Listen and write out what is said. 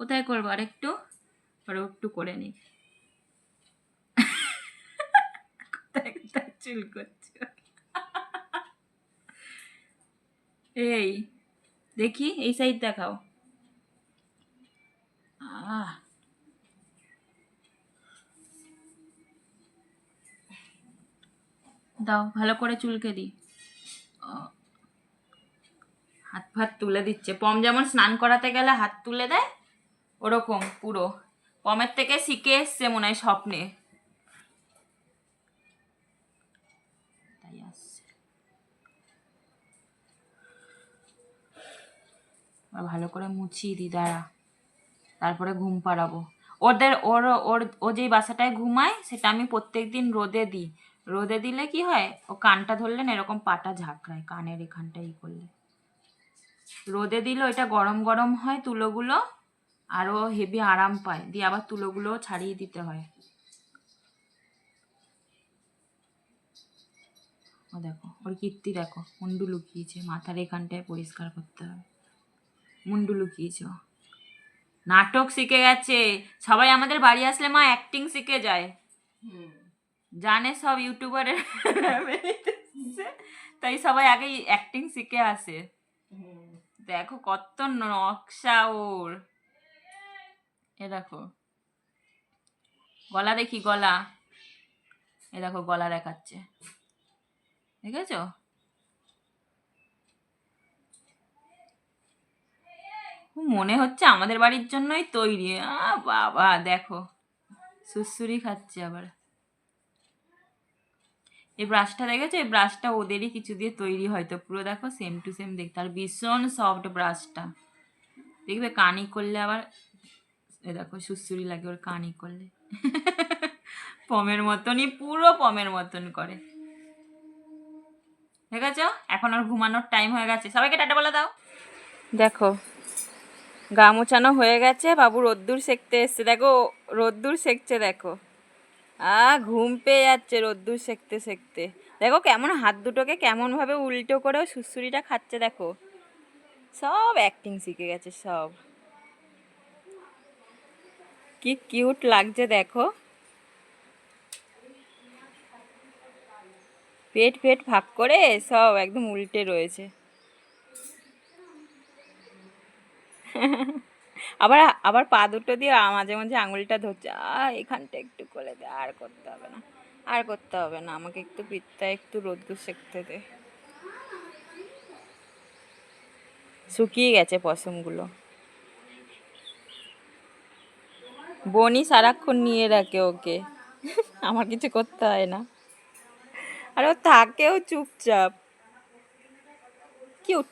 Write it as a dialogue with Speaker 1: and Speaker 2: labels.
Speaker 1: কোথায় করব? আর একটু একটু করে নি কোথায় কোথায় চুল করছ? এই, দেখি, এই সাইড দেখাও। আহ। দাও, ভালো করে চুলকে দিই। হাত ফাত তুলে দিচ্ছে। পম যেমন স্নান করাতে গেলে হাত তুলে দেয় ওরকম, পুরো। পমের থেকে শিখে এসছে মনে হয় স্বপ্নে। ভালো করে মুছিয়ে দিই দাঁড়া। তারপরে ঘুম পাড়াবো। ওদের, ওর ওর, ও যেই বাসাটায় ঘুমায়, সেটা আমি প্রত্যেকদিন রোদে দিই। রোদে দিলে কি হয়, ও কানটা ধরলে না, এরকম পাটা ঝাঁকড়ায় কানের এখানটা ই করলে। রোদে দিলে ওইটা গরম গরম হয় তুলোগুলো আর ও হেভি আরাম পায়। দিয়ে আবার তুলোগুলো ছাড়িয়ে দিতে হয়। ও দেখো ওর কীর্তি দেখো মুন্ডু লুকিয়েছে মাথার এখানটায় পরিষ্কার করতে হবে মুন্ডু লুকিয়েছে। নাটক শিখে গেছে। সবাই আমাদের বাড়ি আসলে মা অ্যাক্টিং শিখে যায়। জানে সব ইউটিউবারের তাই সবাই আগে অ্যাক্টিং শিখে আসে। দেখো কত নকশা ওর। এ দেখো। গলা দেখি, গলা। এ দেখো, গলা দেখাচ্ছে। দেখেছ? মনে হচ্ছে আমাদের বাড়ির জন্যই তৈরি। বাবা, দেখো। সুসুরি খাচ্ছে আবার। এই ব্রাশটা দেখেছ? এই ব্রাশটা ওদেরই কিছু দিয়ে তৈরি হয়তো। পুরো দেখো সেম টু সেম দেখতে। আর ভীষণ সফট ব্রাশটা দেখবে কানি করলে আবার এ দেখো সুসুরি লাগে ওর কানি করলে। পমের মতনই, পুরো পমের মতন করে। ঠিক আছে এখন আর ঘুমানোর টাইম হয়ে গেছে। সবাইকে টাটা বলে দাও। দেখো, গা মোছানো হয়ে গেছে, বাবু রোদ্দুর সেকতে এসছে। দেখো, রোদ্দুর সেকছে, দেখো। আ, ঘুম পেয়ে যাচ্ছে রোদ্দুর সেকতে সেকতে। দেখো কেমন হাত দুটোকে কেমনভাবে উল্টো করে ও সুসুরিটা খাচ্ছে, দেখো। সব অ্যাক্টিং শিখে গেছে, সব। কি কিউট লাগছে দেখো। পেট পেট ভাগ করে সব একদম উল্টে রয়েছে। আবার আবার পা দুটো দিয়ে মাঝে মাঝে আঙুলটা ধরছে। আ এখানটা একটু করে দে, আর করতে হবে না, আর করতে হবে না। আমাকে একটু পিঠটা একটু রোদ্দুর সেঁকতে দে। শুকিয়ে গেছে পশমগুলো। বনি সারাক্ষণ নিয়ে রাখে ওকে। আমার কিছু করতে হয় না। আর ও থাকেও চুপচাপ। কিউট।